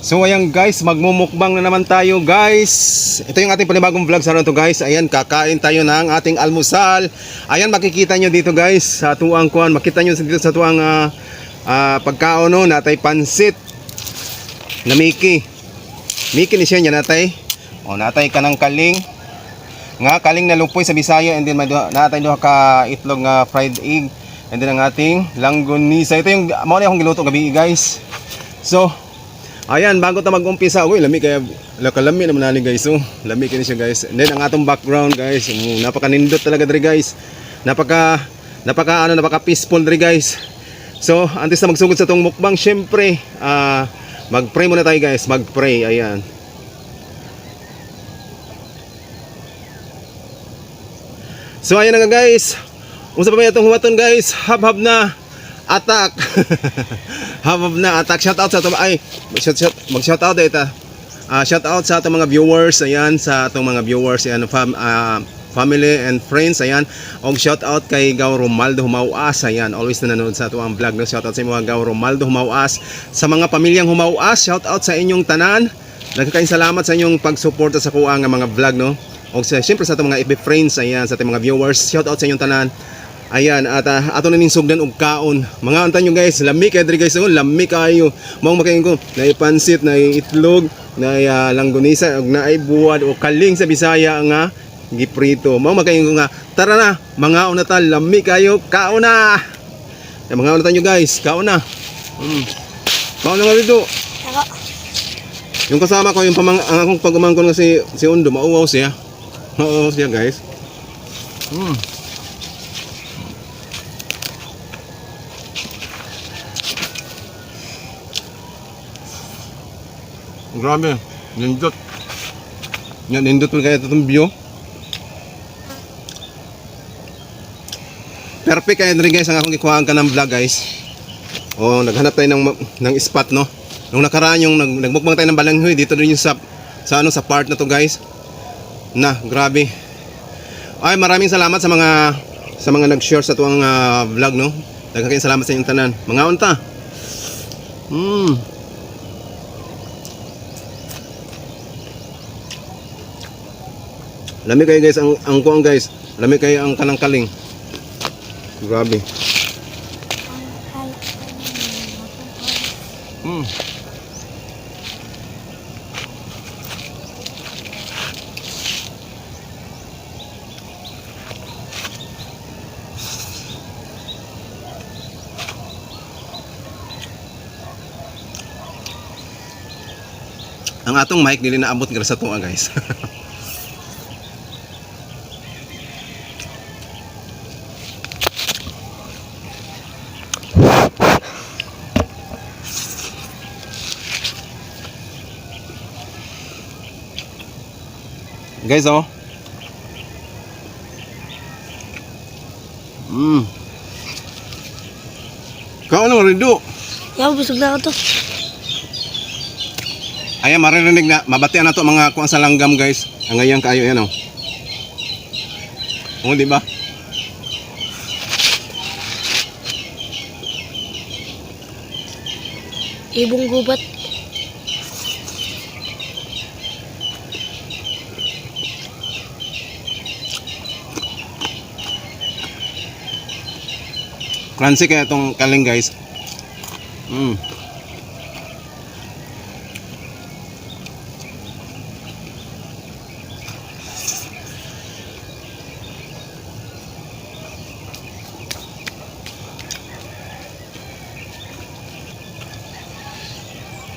So ayan guys, magmumukbang na naman tayo guys. Ito yung ating panibagong vlog sa to guys. Ayan, kakain tayo ng ating almusal. Ayan, makikita nyo dito guys sa tuang kuan. Makita nyo dito sa tuang ah, ah, pagkaon no, natay pansit na Mickey. Mickey ni siya niya natay. O natay ka ng kaling. Nga kaling na lupoy sa Bisaya and then may duha- natay duha ka itlog nga fried egg. And then ang ating langgonisa. Ito yung mao na akong giluto gabi guys. So, Ayan, bago ta mag-umpisa, uy, lami kaya lakalami naman nani guys. So, lami kini siya guys. And then ang atong background guys, mm, napaka-nindot talaga diri guys. Napaka napaka ano, napaka peaceful diri guys. So, antes na magsugod sa tong mukbang, syempre, ah mag-pray muna tayo guys, mag-pray. Ayan. So, ayan na nga guys. Unsa pa may atong huwaton guys? Hab-hab na attack. Hab-hab na attack. Shout out sa atong ay shout shout mag shout out dito. Ah, shout out sa atong mga viewers, ayan, sa atong mga viewers, ayan, fam, ah, family and friends, ayan. Og shout out kay Gaw Romaldo Humawas, ayan. Always na nanonood sa atong vlog, no? Shout out sa mga Gaw Romaldo Humawas. Sa mga pamilyang Humawas, shout out sa inyong tanan. Nagkakain salamat sa inyong pagsuporta sa kuha nga mga vlog, no? O sa, siyempre sa atong mga FB friends, ayan, sa ating mga viewers, shout out sa inyong tanan. Ayan, at uh, ato na ning sugdan og kaon. Mga antan nyo guys, lami kay diri guys, oh, lami kayo. Mao makain ko, na pansit, na itlog, na uh, langgonisa, ug na buwad o kaling sa Bisaya nga giprito. Mao makain ko nga, tara na, mga una ta, lami kayo, kaon na. Ya, mga una nyo guys, kaon na. Mm. Kaon na nga dito. Yung kasama ko, yung pamang, ang akong pagumangkon nga si, si Undo, mauwaw siya. Mauwaw siya guys. Mm. Grabe, nindot. Yan, nindot mo kaya itong view. Perfect kaya rin guys ang akong ikuhaan ka ng vlog guys. Oh, naghanap tayo ng ng spot no. Nung nakaraan yung nag, nagmukbang tayo ng balanghoy dito din yung sa sa ano sa part na to guys. Na, grabe. Ay, maraming salamat sa mga sa mga nag-share sa tuwang ah, vlog no. Daghang salamat sa inyong tanan. Mga unta. Mm. Lami kayo guys ang ang kuang guys. Lami kayo ang kanang kaling. Grabe. Mm. Ang atong mic dili naabot gra sa tuwa guys. Guys, oh. Mm. Kau ano rido? yaw, busog na ako to. Ayan, maririnig na. Mabatian na to mga kuwan sa langgam, guys. Ang ngayang kayo, yan, oh. Oo, di ba? Ibong gubat. Crunchy kaya itong kaling, guys. Mm.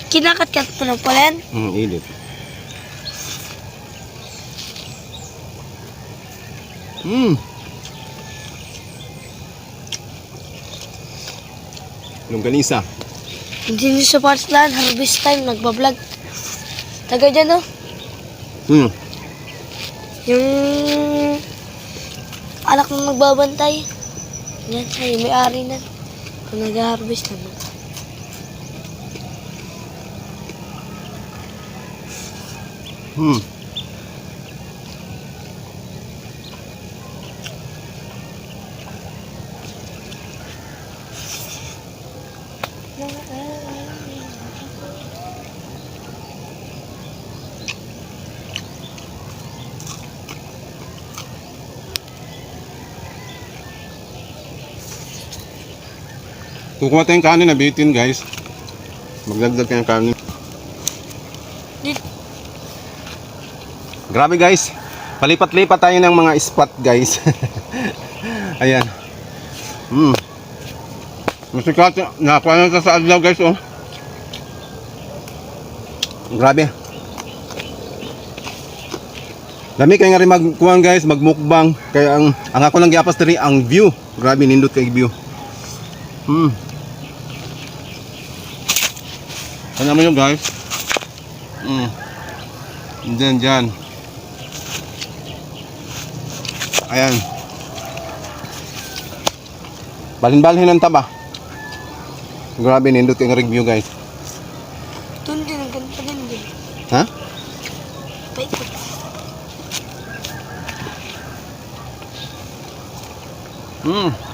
Kinakat-kat mo ng polen. Mm, ilit. Mm. Longganisa. Hindi nyo sa Parslan, harvest time, nagbablog. Taga dyan, oh. Mm. Yung anak na nagbabantay. Yan, siya, may-ari na. Kung nag-harvest naman. Hmm. Kukuha tayong kanin na bitin guys. Magdagdag tayong kanin. Di- Grabe guys. Palipat-lipat tayo ng mga spot guys. Ayan. Hmm. Masikat. Nakuha na sa adlaw guys oh. Grabe. Dami kay nga rin magkuhan guys, magmukbang. Kaya ang ang ako lang giapas diri ang view. Grabe nindot kay view. Hmm. Ano naman yun guys? Hmm. Diyan, diyan. Ayan. Balhin-balhin ang taba. Grabe, nindot kay nga rig view guys. Doon din, ang ganda din din. Ha? Paikot. Hmm.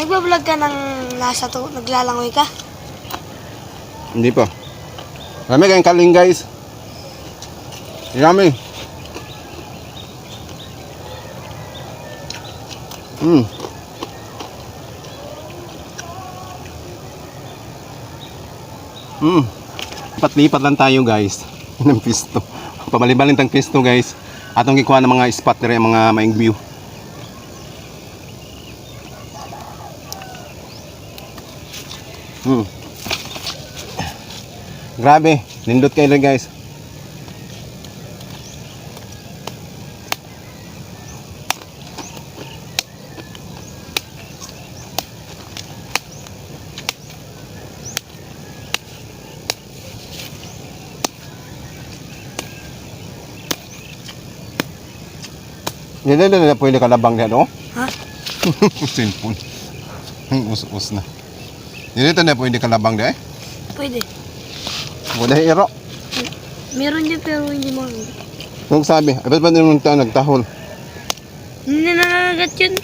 Nagbablog ka ng nasa to, naglalangoy ka? Hindi pa. Marami kayong kaling guys. Yummy. Hmm. Hmm. Lipat-lipat lang tayo guys. ng pisto. Pabalibalin tang pisto guys. Atong gikuha ng mga spot diri mga maing view. Hmm. Grabe, nindot kayo lang guys. Hindi na na pwede kalabang diyan, oh. Ha? Cellphone. Us-us na. Hindi na pwede kalabang diyan, eh. Pwede. Wala hiro. Meron dyan pero hindi mo. Kung sabi, ay ba't ba din nung nagtahol? Hindi nangangagat yun.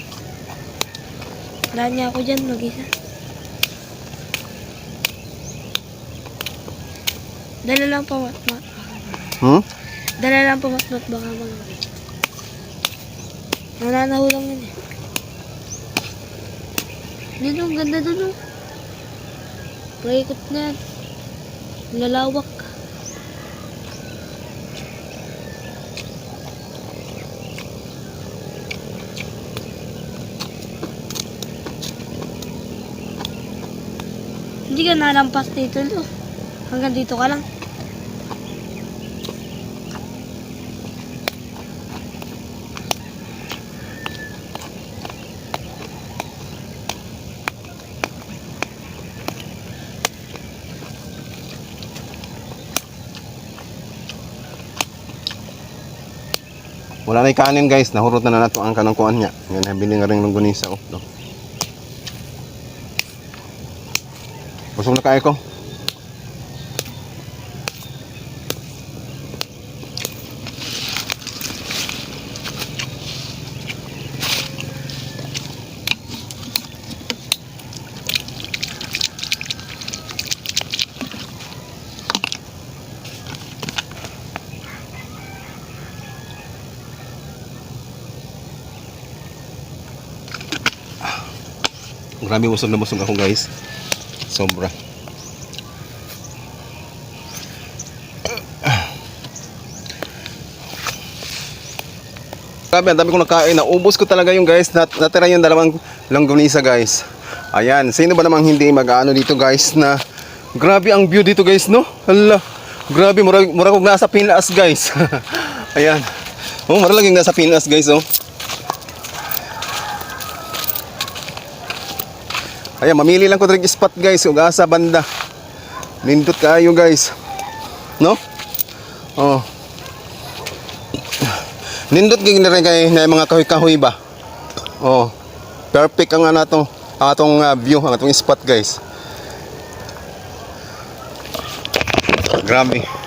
Wala niya ako dyan mag-isa. Dala lang pa mat-mat. Hmm? Dala lang pa mat-mat baka mag... Nananaho lang yun eh. Dito, ang ganda dun oh. Paikot na yan. Lalawak. Hindi ka nalampas dito, lo. Hanggang dito ka lang. Wala na kanin guys, nahurot na na nato ang kanang kuan niya. Yan nabili nga ring longganisa oh. No. Busog na kaya ko. Grabe busog na busog ako guys. Sobra. Grabe, ang dami kong nakain. Naubos ko talaga yung guys. Nat natira yung dalawang langgonisa guys. Ayan. Sino ba namang hindi mag-ano dito guys na grabe ang view dito guys no? Hala. Grabe, mura, mura kong nasa Pinas guys. Ayan. Oh, mura lang yung nasa Pinas guys oh. Ayan, mamili lang ko rin spot guys. Ugasa banda. Lindot kayo guys. No? Oh. Nindot gig na rin kay na mga kahoy-kahoy ba. Oh. Perfect ang ano ang atong ah, view, ang atong spot guys. Grabe.